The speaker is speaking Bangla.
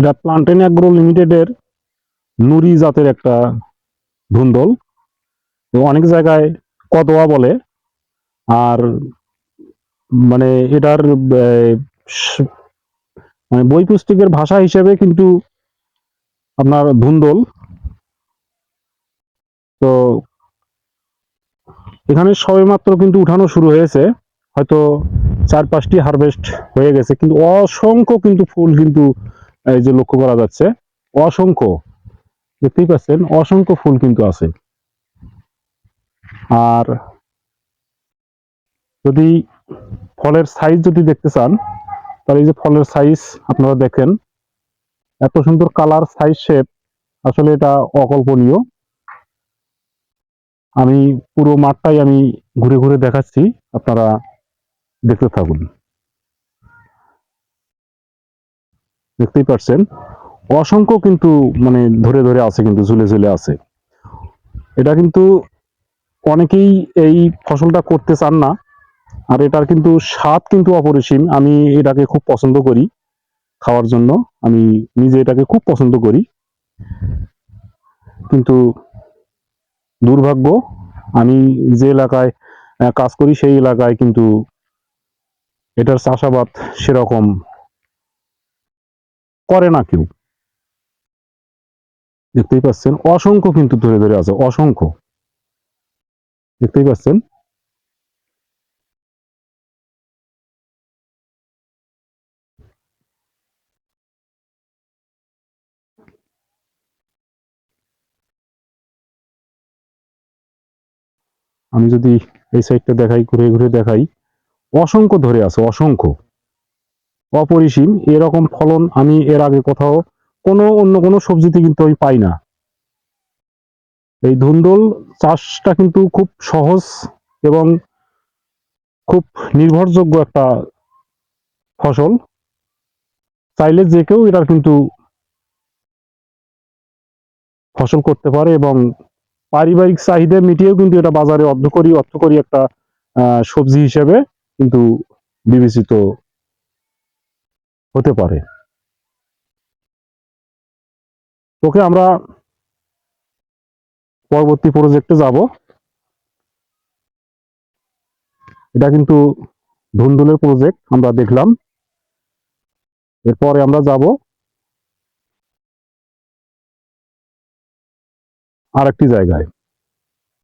এটা প্লান্টেন অ্যাগ্রো লিমিটেডের নুরি জাতের একটা ধুন্দল অনেক জায়গায় কদোয়া বলে। আর মানে এটার মানে বই পুস্তকের ভাষা হিসেবে কিন্তু আপনার ধুন্দল তো এখানে সবেমাত্র কিন্তু উঠানো শুরু হয়েছে। হয়তো চার পাঁচটি হারভেস্ট হয়ে গেছে। কিন্তু অসংখ্য কিন্তু ফুল কিন্তু এই যে লক্ষ্য করা যাচ্ছে, অসংখ্য, দেখতেই পাচ্ছেন, অসংখ্য ফুল কিন্তু আছে। আর যদি ফলের সাইজ যদি দেখতে চান, তাহলে এই যে ফলের সাইজ আপনারা দেখেন, এত সুন্দর কালার সাইজ শেপ আসলে এটা অকল্পনীয়। আমি পুরো মাঠটাই আমি ঘুরে ঘুরে দেখাচ্ছি, আপনারা দেখতে থাকুন। দেখতেই পাচ্ছেন অসংখ্য কিন্তু মানে ধরে ধরে আছে কিন্তু, ঝুলে ঝুলে আছে। এটা কিন্তু অনেকেই এই ফসলটা করতে চান না, আর এটার কিন্তু স্বাদ কিন্তু অপরিসীম। আমি এটাকে খুব পছন্দ করি খাওয়ার জন্য। আমি নিজে এটাকে খুব পছন্দ করি। কিন্তু দুর্ভাগ্য, আমি যে এলাকায় কাজ করি সেই এলাকায় কিন্তু এটার চাষাবাদ সেরকম করে না কেউ। দেখতেই পাচ্ছেন, অসংখ্য কিন্তু ধরে ধরে আছে, অসংখ্য। দেখতেই পাচ্ছেন? আমি যদি এই সাইডটা দেখাই, ঘুরে ঘুরে দেখাই, অসংখ্য ধরে আছে, অসংখ্য। অপরিসীম, এরকম ফলন আমি এর আগে কোথাও কোনো অন্য কোনো সবজিতে কিন্তু আমি পাই না। এই ধুন্দল চাষটা কিন্তু খুব সহজ এবং খুব নির্ভরযোগ্য একটা ফসল। চাইলে যে কেউ এটার কিন্তু ফসল করতে পারে এবং পারিবারিক চাহিদা মিটিয়েও কিন্তু এটা বাজারে অর্ধকরী অর্থকরী একটা সবজি হিসেবে কিন্তু বিবেচিত হতে পারে। ওকে আমরা পরবর্তী প্রজেক্টে যাব। এটা কিন্তু ধুন্দুলের প্রজেক্ট আমরা দেখলাম। এরপরে আমরা যাব আরেকটি জায়গায়।